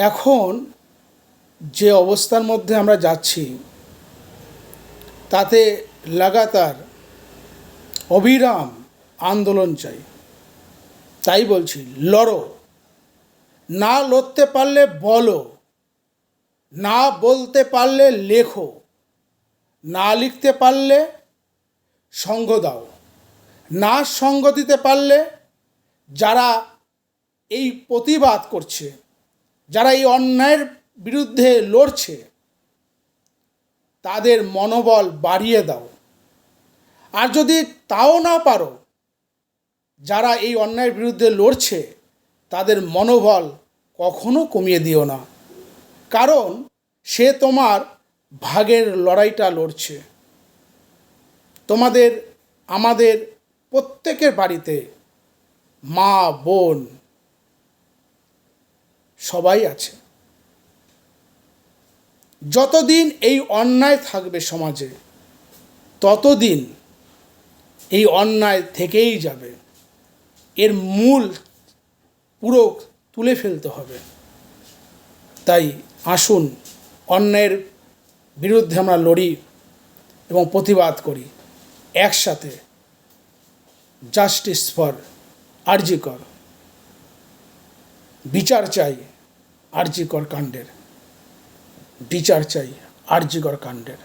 এখন যে অবস্থার মধ্যে আমরা যাচ্ছি, তাতে লাগাতার অবিরাম আন্দোলন চাই। তাই বলছি, লড়ো। না লড়তে পারলে বলো। না বলতে পারলে লেখো। না লিখতে পারলে সঙ্গ দাও। না সঙ্গ দিতে পারলে যারা এই প্রতিবাদ করছে যারা এই অন্যায়ের বিরুদ্ধে লড়ছে, তাদের মনোবল বাড়িয়ে দাও। আর যদি তাও না পারো, যারা এই অন্যায়ের বিরুদ্ধে লড়ছে, তাদের মনোবল কখনো কমিয়ে দিও না। কারণ সে তোমার ভাগের লড়াইটা লড়ছে। তোমাদের, আমাদের প্রত্যেকের বাড়িতে মা, বোন সবাই আছে। যতদিন এই অন্যায় থাকবে সমাজে, ততদিন এই অন্যায় থেকেই যাবে। এর মূল পুরো তুলে ফেলতে হবে। তাই আসুন, অন্যায়ের বিরুদ্ধে আমরা লড়ি এবং প্রতিবাদ করি। একসাথে জাস্টিস ফর আরজিকর বিচার চাই। আরজিকর কাণ্ডের বিচার চাই আরজিকর কাণ্ডের